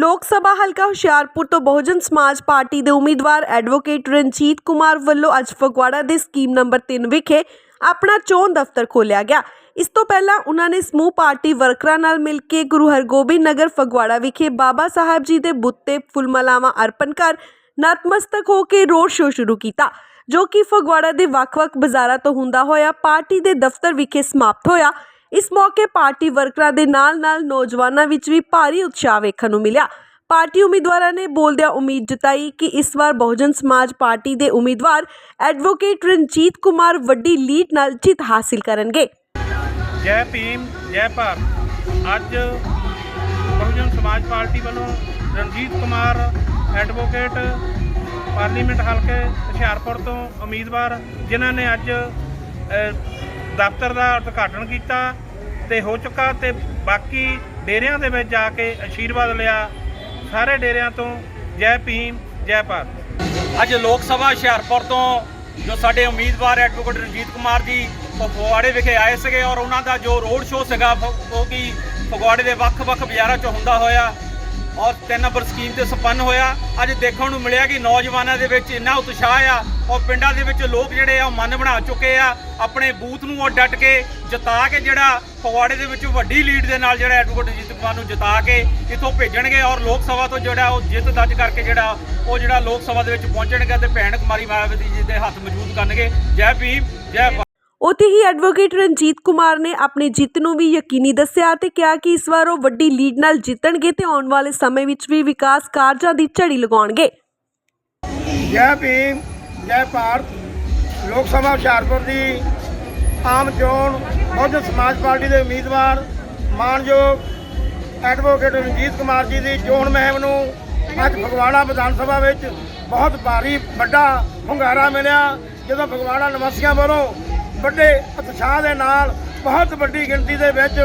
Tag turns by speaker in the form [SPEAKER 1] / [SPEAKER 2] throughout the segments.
[SPEAKER 1] ਲੋਕ ਸਭਾ ਹਲਕਾ ਹੁਸ਼ਿਆਰਪੁਰ ਤੋਂ ਬਹੁਜਨ ਸਮਾਜ ਪਾਰਟੀ ਦੇ ਉਮੀਦਵਾਰ ਐਡਵੋਕੇਟ ਰਣਜੀਤ ਕੁਮਾਰ ਵੱਲੋਂ ਅੱਜ ਫਗਵਾੜਾ ਦੇ ਸਕੀਮ ਨੰਬਰ 3 ਵਿਖੇ ਆਪਣਾ ਚੋਣ ਦਫ਼ਤਰ ਖੋਲ੍ਹਿਆ ਗਿਆ। ਇਸ ਤੋਂ ਪਹਿਲਾਂ ਉਹਨਾਂ ਨੇ ਸਮੂਹ ਪਾਰਟੀ ਵਰਕਰਾਂ ਨਾਲ ਮਿਲ ਕੇ ਗੁਰੂ ਹਰਗੋਬਿੰਦ ਨਗਰ ਫਗਵਾੜਾ ਵਿਖੇ ਬਾਬਾ ਸਾਹਿਬ ਜੀ ਦੇ ਬੁੱਤ ਤੇ ਫੁੱਲਮਾਲਾਵਾਂ ਅਰਪਣ ਕਰ ਨਤਮਸਤਕ ਹੋ ਕੇ ਰੋਡ ਸ਼ੋਅ ਸ਼ੁਰੂ ਕੀਤਾ, ਜੋ ਕਿ ਫਗਵਾੜਾ ਦੇ ਵੱਖ-ਵੱਖ ਬਾਜ਼ਾਰਾਂ ਤੋਂ ਹੁੰਦਾ ਹੋਇਆ ਪਾਰਟੀ ਦੇ ਦਫ਼ਤਰ ਵਿਖੇ ਸਮਾਪਤ ਹੋਇਆ। ਇਸ ਮੌਕੇ ਪਾਰਟੀ ਵਰਕਰਾਂ ਦੇ ਨਾਲ-ਨਾਲ ਨੌਜਵਾਨਾਂ ਵਿੱਚ ਵੀ ਭਾਰੀ ਉਤਸ਼ਾਹ ਵੇਖਣ ਨੂੰ ਮਿਲਿਆ। ਪਾਰਟੀ ਉਮੀਦਵਾਰਾਂ ਨੇ ਬੋਲਦਿਆਂ ਉਮੀਦ ਜਤਾਈ ਕਿ ਇਸ ਵਾਰ ਬਹੁਜਨ ਸਮਾਜ ਪਾਰਟੀ ਦੇ ਉਮੀਦਵਾਰ ਐਡਵੋਕੇਟ ਰਣਜੀਤ ਕੁਮਾਰ ਵੱਡੀ ਲੀਡ ਨਾਲ ਜਿੱਤ ਹਾਸਿਲ ਕਰਨਗੇ।
[SPEAKER 2] ਜੈ ਭੀਮ, ਜੈ ਭਾਰਤ। ਅੱਜ ਬਹੁਜਨ ਸਮਾਜ ਪਾਰਟੀ ਵੱਲੋਂ ਰਣਜੀਤ ਕੁਮਾਰ, ਐਡਵੋਕੇਟ ਪਾਰਲੀਮੈਂਟ ਹਲਕੇ ਹੁਸ਼ਿਆਰਪੁਰ ਤੋਂ ਉਮੀਦਵਾਰ, ਜਿਨ੍ਹਾਂ ਨੇ ਅੱਜ ਦਫ਼ਤਰ ਦਾ ਉਦਘਾਟਨ ਕੀਤਾ ਤੇ ਹੋ ਚੁੱਕਾ ਤੇ ਬਾਕੀ ਡੇਰਿਆਂ ਦੇ ਵਿੱਚ ਜਾ ਕੇ ਅਸ਼ੀਰਵਾਦ ਲਿਆ। ਸਾਰੇ ਡੇਰਿਆਂ ਤੋਂ ਜੈ ਭੀਮ, ਜੈ ਭਾਰਤ।
[SPEAKER 3] ਅੱਜ ਲੋਕ ਸਭਾ ਹੁਸ਼ਿਆਰਪੁਰ ਤੋਂ ਜੋ ਸਾਡੇ ਉਮੀਦਵਾਰ ਐਡਵੋਕੇਟ ਰਣਜੀਤ ਕੁਮਾਰ ਜੀ ਫਗਵਾੜੇ ਵਿਖੇ ਆਏ ਸੀਗੇ ਔਰ ਉਹਨਾਂ ਦਾ ਜੋ ਰੋਡ ਸ਼ੋਅ ਸੀਗਾ ਉਹ ਕਿ ਫਗਵਾੜੇ ਦੇ ਵੱਖ-ਵੱਖ ਬਾਜ਼ਾਰਾਂ 'ਚ ਹੁੰਦਾ ਹੋਇਆ। ਔਰ ਤਿੰਨ ਨੰਬਰ ਸਕੀਮ ਤੇ ਸੰਪੰਨ ਹੋਇਆ। ਅੱਜ ਦੇਖਣ ਨੂੰ ਮਿਲਿਆ ਕਿ ਨੌਜਵਾਨਾਂ ਦੇ ਵਿੱਚ ਇੰਨਾ ਉਤਸ਼ਾਹ ਆ ਔਰ ਪਿੰਡਾਂ ਦੇ ਵਿੱਚ ਲੋਕ ਜਿਹੜੇ ਆ ਉਹ ਮਨ ਬਣਾ ਚੁੱਕੇ ਆ। ਆਪਣੇ ਬੂਥ ਨੂੰ ਉਹ ਡਟ ਕੇ ਜਿਤਾ ਕੇ ਜਿਹੜਾ ਫਗਵਾੜੇ ਦੇ ਵਿੱਚ ਵੱਡੀ ਲੀਡ ਦੇ ਨਾਲ ਜਿਹੜਾ ਐਡਵੋਕੇਟ ਰਣਜੀਤ ਕੁਮਾਰ ਨੂੰ ਜਿਤਾ ਕੇ ਇੱਥੋਂ ਭੇਜਣਗੇ ਔਰ ਲੋਕ ਸਭਾ ਤੋਂ ਜਿਹੜਾ ਉਹ ਜਿੱਤ ਦਰਜ ਕਰਕੇ ਜਿਹੜਾ ਉਹ ਜਿਹੜਾ ਲੋਕ ਸਭਾ ਦੇ ਵਿੱਚ ਪਹੁੰਚਣਗੇ ਤੇ ਭੈਣ ਕੁਮਾਰੀ ਮਾਇਆਵਤੀ ਜੀ ਦੇ ਹੱਥ ਮਜ਼ਬੂਤ ਕਰਨਗੇ। ਜੈ ਭੀਮ, ਜੈ
[SPEAKER 1] ਉੱਥੇ ਹੀ ਐਡਵੋਕੇਟ ਰਣਜੀਤ ਕੁਮਾਰ ਨੇ ਆਪਣੀ ਜਿੱਤ ਨੂੰ ਵੀ ਯਕੀਨੀ ਦੱਸਿਆ ਤੇ ਕਿਹਾ ਕਿ ਇਸ ਵਾਰ ਉਹ ਵੱਡੀ ਲੀਡ ਨਾਲ ਜਿੱਤਣਗੇ ਤੇ ਆਉਣ ਵਾਲੇ ਸਮੇਂ ਵਿੱਚ ਵੀ ਵਿਕਾਸ ਕਾਰਜਾਂ ਦੀ ਝੜੀ ਲਗਾਉਣਗੇ।
[SPEAKER 4] ਜੈ ਭੀਮ, ਜੈ ਭਾਰਤ। ਲੋਕ ਸਭਾ ਹੁਸ਼ਿਆਰਪੁਰ ਦੀ ਆਮ ਚੋਣ ਬਹੁਜਨ ਸਮਾਜ ਪਾਰਟੀ ਦੇ ਉਮੀਦਵਾਰ, ਮਾਨਯੋਗ ਐਡਵੋਕੇਟ ਰਣਜੀਤ ਕੁਮਾਰ ਜੀ ਦੀ ਚੋਣ ਮੁਹਿੰਮ ਨੂੰ ਅੱਜ ਫਗਵਾੜਾ ਵਿਧਾਨ ਸਭਾ ਵਿੱਚ ਬਹੁਤ ਭਾਰੀ ਵੱਡਾ ਹੁੰਗਾਰਾ ਮਿਲਿਆ। ਜਦੋਂ ਫਗਵਾੜਾ ਨਿਵਾਸੀਆਂ ਵੱਲੋਂ ਵੱਡੇ ਉਤਸ਼ਾਹ ਦੇ ਨਾਲ, ਬਹੁਤ ਵੱਡੀ ਗਿਣਤੀ ਦੇ ਵਿੱਚ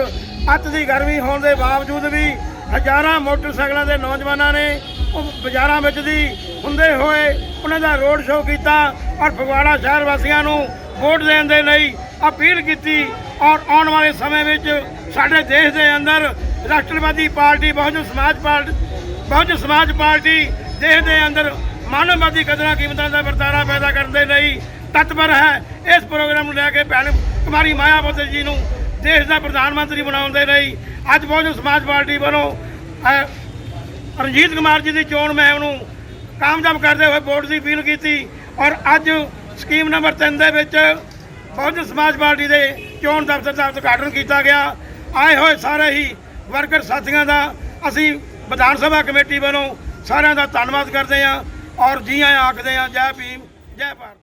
[SPEAKER 4] ਅੱਤ ਦੀ ਗਰਮੀ ਹੋਣ ਦੇ ਬਾਵਜੂਦ ਵੀ ਹਜ਼ਾਰਾਂ ਮੋਟਰਸਾਈਕਲਾਂ ਦੇ ਨੌਜਵਾਨਾਂ ਨੇ ਉਹ ਬਾਜ਼ਾਰਾਂ ਵਿੱਚ ਦੀ ਹੁੰਦੇ ਹੋਏ ਉਹਨਾਂ ਦਾ ਰੋਡ ਸ਼ੋਅ ਕੀਤਾ ਔਰ ਫਗਵਾੜਾ ਸ਼ਹਿਰ ਵਾਸੀਆਂ ਨੂੰ ਵੋਟ ਦੇਣ ਦੇ ਲਈ ਅਪੀਲ ਕੀਤੀ ਔਰ ਆਉਣ ਵਾਲੇ ਸਮੇਂ ਵਿੱਚ ਸਾਡੇ ਦੇਸ਼ ਦੇ ਅੰਦਰ ਰਾਸ਼ਟਰਵਾਦੀ ਪਾਰਟੀ, ਬਹੁਜਨ ਸਮਾਜ ਪਾਰਟੀ, ਬਹੁਜਨ ਸਮਾਜ ਪਾਰਟੀ ਦੇਸ਼ ਦੇ ਅੰਦਰ ਮਾਨਵਵਾਦੀ ਕਦਰਾਂ ਕੀਮਤਾਂ ਦਾ ਵਰਤਾਰਾ ਪੈਦਾ ਕਰਨ ਦੇ ਲਈ ਤਤਪਰ ਹੈ। ਇਸ ਪ੍ਰੋਗਰਾਮ ਨੂੰ ਲੈ ਕੇ ਭੈਣ ਕੁਮਾਰੀ ਮਾਇਆਵਤੀ ਜੀ ਨੂੰ ਦੇਸ਼ ਦਾ ਪ੍ਰਧਾਨ ਮੰਤਰੀ ਬਣਾਉਣ ਦੇ ਲਈ ਅੱਜ ਬਹੁਜਨ ਸਮਾਜ ਪਾਰਟੀ ਵੱਲੋਂ ਰਣਜੀਤ ਕੁਮਾਰ ਜੀ ਦੀ ਚੋਣ ਮੈਂ ਉਹਨੂੰ ਕਾਮਯਾਬ ਕਰਦੇ ਹੋਏ ਵੋਟ ਦੀ ਅਪੀਲ ਕੀਤੀ ਔਰ ਅੱਜ ਸਕੀਮ ਨੰਬਰ 3 ਦੇ ਵਿੱਚ ਬਹੁਜਨ ਸਮਾਜ ਪਾਰਟੀ ਦੇ ਚੋਣ ਦਫ਼ਤਰ ਦਾ ਉਦਘਾਟਨ ਕੀਤਾ ਗਿਆ। ਆਏ ਹੋਏ ਸਾਰੇ ਹੀ ਵਰਕਰ ਸਾਥੀਆਂ ਦਾ ਅਸੀਂ ਵਿਧਾਨ ਸਭਾ ਕਮੇਟੀ ਵੱਲੋਂ ਸਾਰਿਆਂ ਦਾ ਧੰਨਵਾਦ ਕਰਦੇ ਹਾਂ ਔਰ ਜੀ ਆਇਆਂ ਆਖਦੇ ਹਾਂ, ਜੈ ਭੀਮ, ਜੈ ਭਾਰਤ।